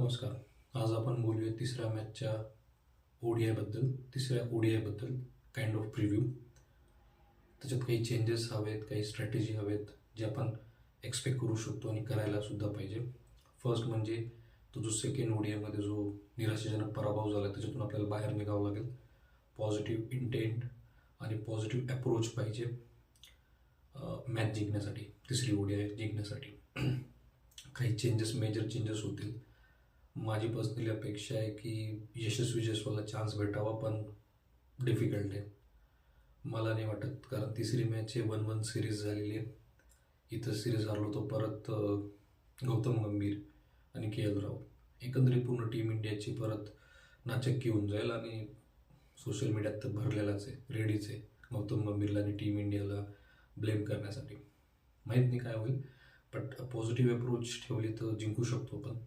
नमस्कार. आज आपण बोलूया तिसऱ्या मॅचच्या ओडीआयबद्दल तिसऱ्या ओडीआयबद्दल काइंड ऑफ प्रिव्ह्यू त्याच्यात काही चेंजेस हवेत काही स्ट्रॅटेजी हवेत जे आपण एक्सपेक्ट करू शकतो आणि करायला सुद्धा पाहिजे. फर्स्ट म्हणजे तो जो सेकंड ओडीआयमध्ये जो निराशाजनक पराभव झाला त्याच्यातून आपल्याला बाहेर निघावं लागेल. पॉझिटिव्ह इंटेंट आणि पॉझिटिव्ह अप्रोच पाहिजे मॅच जिंकण्यासाठी तिसरी ओडीआय जिंकण्यासाठी. काही चेंजेस मेजर चेंजेस होतील. माझी पर्सनली अपेक्षा आहे की यशस्वी जयस्वालला चान्स भेटावा पण डिफिकल्ट आहे. मला नाही वाटत कारण तिसरी मॅच आहे वन वन सिरीज झालेली आहे. इथं सिरीज हरलो तो परत गौतम गंभीर आणि के एल राहुल. एकंदरीत पूर्ण टीम इंडियाची परत नाचक्की होऊन जाईल आणि सोशल मीडियात तर भरलेलाच आहे रेडीच आहे. गौतम गंभीरला आणि टीम इंडियाला ब्लेम करण्यासाठी. माहीत नाही काय होईल बट पॉझिटिव्ह अप्रोच ठेवली तर जिंकू शकतो पण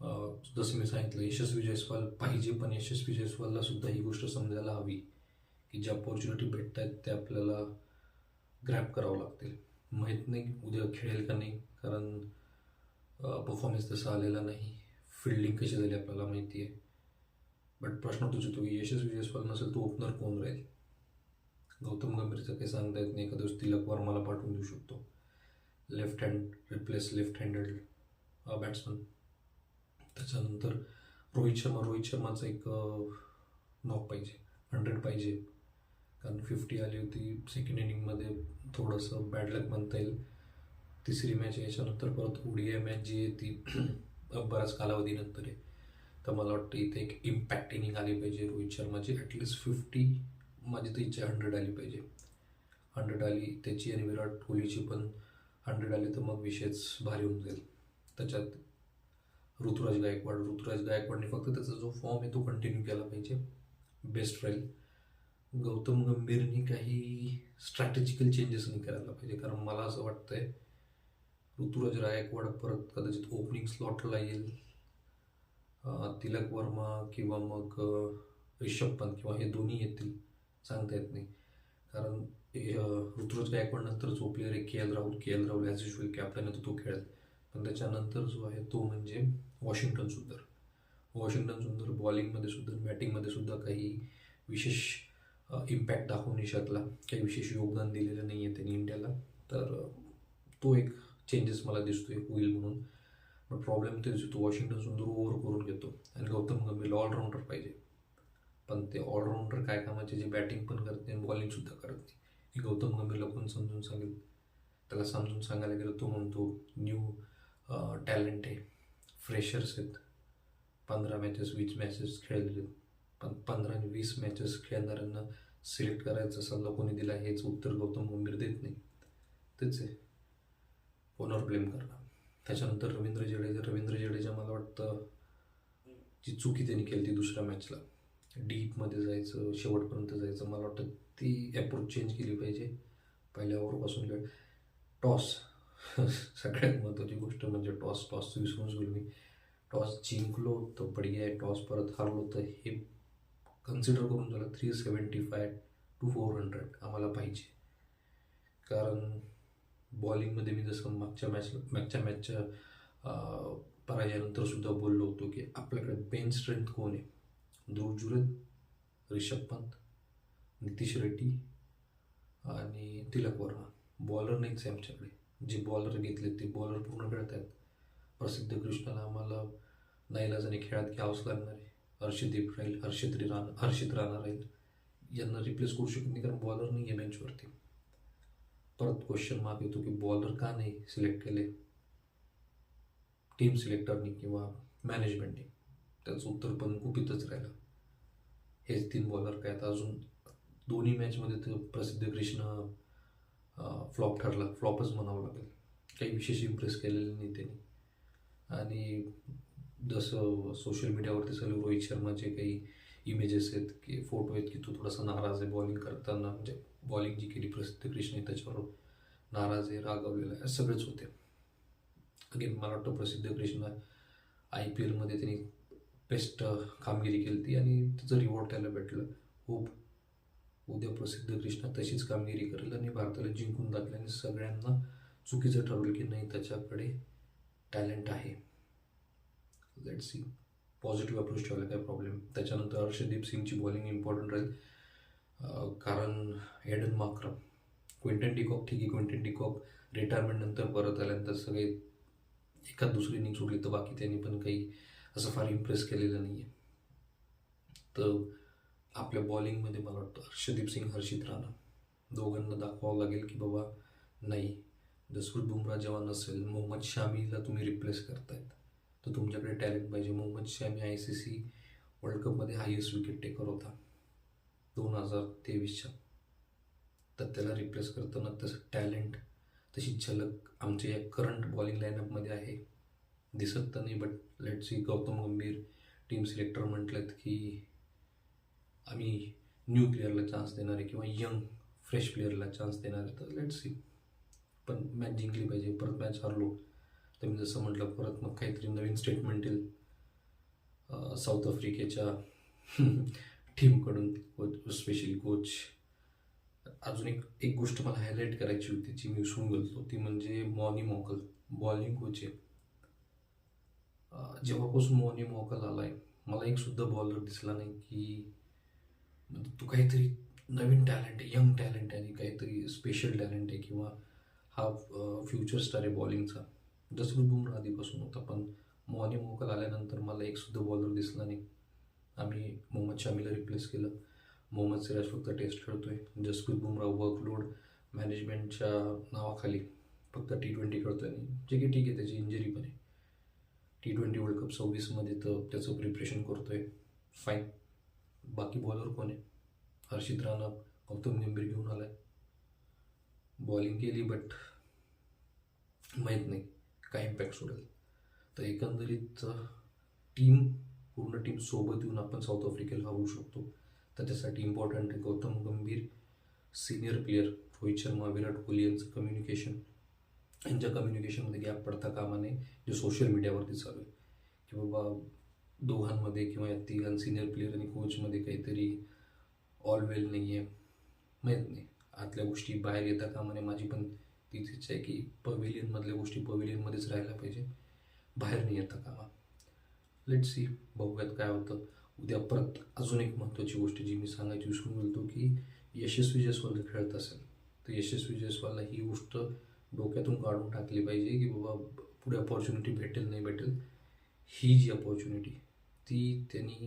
जसं मी सांगितलं यशस्वी जयस्वाल पाहिजे पण यशस्वी जयस्वालला सुद्धा ही गोष्ट समजायला हवी की ज्या अपॉर्च्युनिटी भेटत आहेत त्या आपल्याला ग्रॅप करावं लागतील. माहीत नाही उद्या खेळेल का नाही कारण परफॉर्मन्स तसा आलेला नाही. फिल्डिंग कशी झाली आपल्याला माहिती आहे बट प्रश्न तोच येतो की यशस्वी जयस्वाल नसेल तो ओपनर कोण राहील? गौतम गंभीरचं काही सांगता येत नाही. एखाद्या दिवस तिलक वर्माला पाठवून देऊ शकतो. Left hand replace left handed batsman त्याच्यानंतर रोहित शर्मा रोहित शर्माचं एक नॉक पाहिजे हंड्रेड पाहिजे. कारण फिफ्टी आली होती सेकंड इनिंगमध्ये थोडंसं बॅड लक म्हणता येईल. तिसरी मॅच याच्यानंतर परत ओडीआय मॅच जी आहे ती बऱ्याच कालावधीनंतर आहे. तर मला वाटतं इथे एक इम्पॅक्ट इनिंग आली पाहिजे रोहित शर्माची. ॲटलिस्ट फिफ्टी माझी तर इच्छा हंड्रेड आली पाहिजे. हंड्रेड आली त्याची आणि विराट कोहलीची पण हंड्रेड आली तर मग विषयच भारी होऊन जाईल. त्याच्यात ऋतुराज गायकवाड. ऋतुराज गायकवाडने फक्त त्याचा जो फॉर्म आहे तो कंटिन्यू केला पाहिजे. बेस्ट राहील गौतम गंभीरनी काही स्ट्रॅटेजिकल चेंजेस नाही करायला पाहिजे. कारण मला असं वाटतंय ऋतुराज गायकवाड परत कदाचित ओपनिंग स्लॉटला येईल. तिलक वर्मा किंवा मग रिषभ पंत किंवा हे दोन्ही येतील. सांगता येत नाही. कारण ऋतुराज गायकवाड नंतर जो प्लेअर आहे. K L Rahul. K L Rahul as usual captain आहे तर तो खेळेल. पण त्याच्यानंतर जो आहे तो म्हणजे वॉशिंग्टन सुंदर. वॉशिंग्टन सुंदर बॉलिंगमध्ये सुद्धा बॅटिंगमध्ये सुद्धा काही विशेष इम्पॅक्ट दाखवू नाही शकला. काही विशेष योगदान दिलेलं नाही आहे त्यांनी इंडियाला. तर तो एक चेंजेस मला दिसतोय होईल म्हणून. पण प्रॉब्लेम तेच येतो वॉशिंग्टन सुंदर ओव्हर करून घेतो. आणि गौतम गंभीरला ऑलराऊंडर पाहिजे. पण ते ऑलराऊंडर काय कामाचे जे बॅटिंग पण करते आणि बॉलिंगसुद्धा करत नाही. हे गौतम गंभीरला कोण समजून सांगेल? त्याला समजून सांगायला गेलं तो म्हणतो न्यू टॅलेंट आहे. फ्रेशर्स आहेत. पंधरा मॅचेस वीस मॅचेस खेळलेले आहेत. पण पंधरा आणि वीस मॅचेस खेळणाऱ्यांना सिलेक्ट करायचा सल्ला कोणी दिला हेच उत्तर गौतम गंभीर देत नाही. तेच आहे. कोणावर ब्लेम करणार? त्याच्यानंतर रवींद्र जडेजा रवींद्र जडेजा मला वाटतं जी चुकी त्यांनी केली ती दुसऱ्या मॅचला डीपमध्ये जायचं शेवटपर्यंत जायचं. मला वाटतं ती अप्रोच चेंज केली पाहिजे. पहिल्या ओव्हरपासून खेळ. टॉस सगळ्यात महत्त्वाची गोष्ट म्हणजे टॉस टॉसचं विसरूनच गेलो मी टॉस जिंकलो तर बढिया आहे टॉस परत हारलो तर हे कन्सिडर करून झालं three seventy five to four hundred आम्हाला पाहिजे. कारण बॉलिंगमध्ये मी जसं मागच्या मॅच मागच्या मॅचच्या अं, पराजयानंतर सुद्धा बोललो होतो की आपल्याकडे बेन स्ट्रेंथ कोण आहे? ध्रुव रिषभ पंत नितीश रेड्डी आणि तिलक वर्मा. बॉलर नाहीच आहे आमच्याकडे. जे बॉलर घेतले ते बॉलर पूर्ण खेळत आहेत प्रसिद्ध कृष्णाला आम्हाला नाईलाजाने खेळात घ्यावंच लागणार आहे. हर्षदीप राहील हर्षित राणा हर्षित राणा राहील यांना रिप्लेस करू शकत नाही कारण बॉलर नाही आहे बेंचवरती परत क्वेश्चन मार्क येतो की बॉलर का नाही सिलेक्ट केले? टीम सिलेक्टरनी किंवा मॅनेजमेंटने त्याचं उत्तर पण गुपितच राहिलं. हेच तीन बॉलर काय आता अजून दोन्ही मॅचमध्ये तर प्रसिद्ध कृष्ण फ्लॉप ठरला फ्लॉपच म्हणावं लागेल. काही विशेष इम्प्रेस केलेलं नाही त्यांनी. आणि जसं सोशल मीडियावरती सगळे रोहित शर्माचे काही इमेजेस आहेत की फोटो आहेत की तो थोडासा नाराज आहे बॉलिंग करताना म्हणजे बॉलिंग जी केली प्रसिद्ध कृष्ण आहे त्याच्यावर नाराज आहे रागवलेला आहे सगळेच होते. अगेन मला वाटतं प्रसिद्ध कृष्ण आय पी एलमध्ये त्यांनी बेस्ट कामगिरी केली ती आणि त्याचं रिवॉर्ड त्याला भेटलं. खूप उद्या प्रसिद्ध कृष्णा तशीच कामगिरी करेल आणि भारताला जिंकून दाखल्याने आणि सगळ्यांना चुकीचं ठरवेल की नाही त्याच्याकडे टॅलेंट आहे. लेट सी पॉझिटिव्ह अप्रोच ठेवायला काय प्रॉब्लेम त्याच्यानंतर हर्षदीप सिंगची बॉलिंग इम्पॉर्टंट राहील. कारण एडन माक्रम क्विंटन डिकॉक ठीक आहे क्विंटन डिकॉक रिटायरमेंट नंतर परत आल्यानंतर सगळे एखाद दुसरी इनिंग सोडली तर बाकी त्यांनी पण काही असं फार इम्प्रेस केलेलं नाही आहे तर आपल्या बॉलिंगमध्ये मला वाटतं हर्षदीप सिंग हर्षित राणा दोघांना दाखवावं लागेल की बाबा नाही. जसप्रीत बुमरा जेव्हा नसेल मोहम्मद शामीला तुम्ही रिप्लेस करतायत. तर तुमच्याकडे टॅलेंट पाहिजे. Mohammed Shami I C C world कपमध्ये हायेस्ट विकेट टेकर होता. दोन हजार तेवीसच्या. तर त्याला रिप्लेस करताना तसं टॅलेंट तशी झलक आमच्या या करंट बॉलिंग लाईनअपमध्ये आहे. दिसत तर नाही बट लेट सी गौतम गंभीर टीम सिलेक्टर म्हटलेत की आम्ही न्यू प्लेअरला चान्स देणार आहे किंवा यंग फ्रेश प्लेअरला चान्स देणार आहे तर लेट सी पण मॅच जिंकली पाहिजे परत मॅच हरलो तर मी जसं म्हटलं परत मग काहीतरी नवीन स्टेटमेंट येईल. साऊथ आफ्रिकेच्या टीमकडून कोच स्पेशली कोच अजून एक एक गोष्ट मला हायलाईट करायची होती जी मी विसरून गेलो ती म्हणजे मॉनी मॉकल बॉलिंग कोच आहे. जेव्हापासून मॉनी मॉकल आहे मला एकसुद्धा बॉलर दिसला नाही की म्हणजे तो काहीतरी नवीन टॅलेंट आहे यंग टॅलेंट आहे आणि काहीतरी स्पेशल टॅलेंट आहे किंवा हा फ्युचर स्टार आहे बॉलिंगचा जसप्रीत बुमराह आधीपासून होता पण मॉनी मोकल आल्यानंतर मला एक सुद्धा बॉलर दिसला नाही. आम्ही मोहम्मद शामीला रिप्लेस केलं. मोहम्मद सिराज फक्त टेस्ट खेळतोय. जसप्रीत बुमरा वर्कलोड मॅनेजमेंटच्या नावाखाली फक्त टी ट्वेंटी खेळतोय. आणि जे की ठीक आहे त्याची इंजरी पण आहे. टी ट्वेंटी वर्ल्ड कप सव्वीसमध्ये तर त्याचं प्रिपरेशन करतोय. फाईन बाकी बॉलर कोण आहे? हर्षित राणा गौतम गंभीर घेऊन आलाय. बॉलिंग केली बट माहीत नाही काय इम्पॅक्ट सोडेल. तर एकंदरीत टीम पूर्ण टीम सोबत येऊन आपण साऊथ आफ्रिकेला हरवू शकतो. त्याच्यासाठी इम्पॉर्टंट आहे गौतम गंभीर सिनियर प्लेअर रोहित शर्मा विराट कोहली यांचं कम्युनिकेशन यांच्या कम्युनिकेशनमध्ये गॅप पडता कामा नये जे सोशल मीडियावरती चालू आहे. की बाबा दोघांमध्ये किंवा या तिघां सिनियर प्लेअर आणि कोचमध्ये काहीतरी ऑल वेल नाही आहे माहीत नाही. आतल्या गोष्टी बाहेर येता कामा नये माझी पण तीच इच्छा आहे की पवेलियनमधल्या गोष्टी पवेलियनमध्येच राहायला पाहिजे. बाहेर नाही येता कामा. लेट सी बघूयात काय होतं. उद्या परत अजून एक महत्त्वाची गोष्ट जी मी सांगायची विसरून बोलतो की यशस्वी जयस्वाल जर खेळत असेल. तर यशस्वी जयस्वालला ही गोष्ट डोक्यातून काढून टाकली पाहिजे की बाबा पुढे अपॉर्च्युनिटी भेटेल नाही भेटेल. ही जी अपॉर्च्युनिटी ती त्यांनी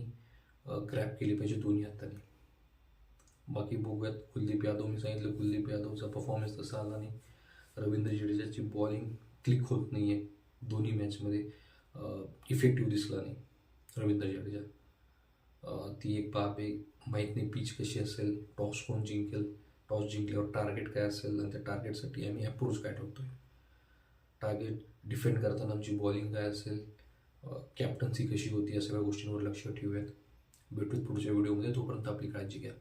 ग्रॅप केली पाहिजे दोन्ही हाताने. बाकी बघूयात कुलदीप यादव मी सांगितलं कुलदीप यादवचा परफॉर्मन्स तसा आला नाही. रवींद्र जडेजाची बॉलिंग क्लिक होत नाही आहे दोन्ही मॅचमध्ये इफेक्टिव्ह दिसला नाही रवींद्र जडेजा. ती एक बाब आहे माहीत नाही पिच कशी असेल टॉस कोण जिंकेल टॉस जिंकल्यावर टार्गेट काय असेल आणि त्या टार्गेटसाठी आम्ही अप्रोच काय आहे टार्गेट डिफेंड करताना आमची बॉलिंग काय असेल कॅप्टन्सी कशी होती या सगळ्या गोष्टींवर लक्ष ठेवूयात. भेटूत पुढच्या व्हिडिओमध्ये तोपर्यंत आपली काळजी घ्या.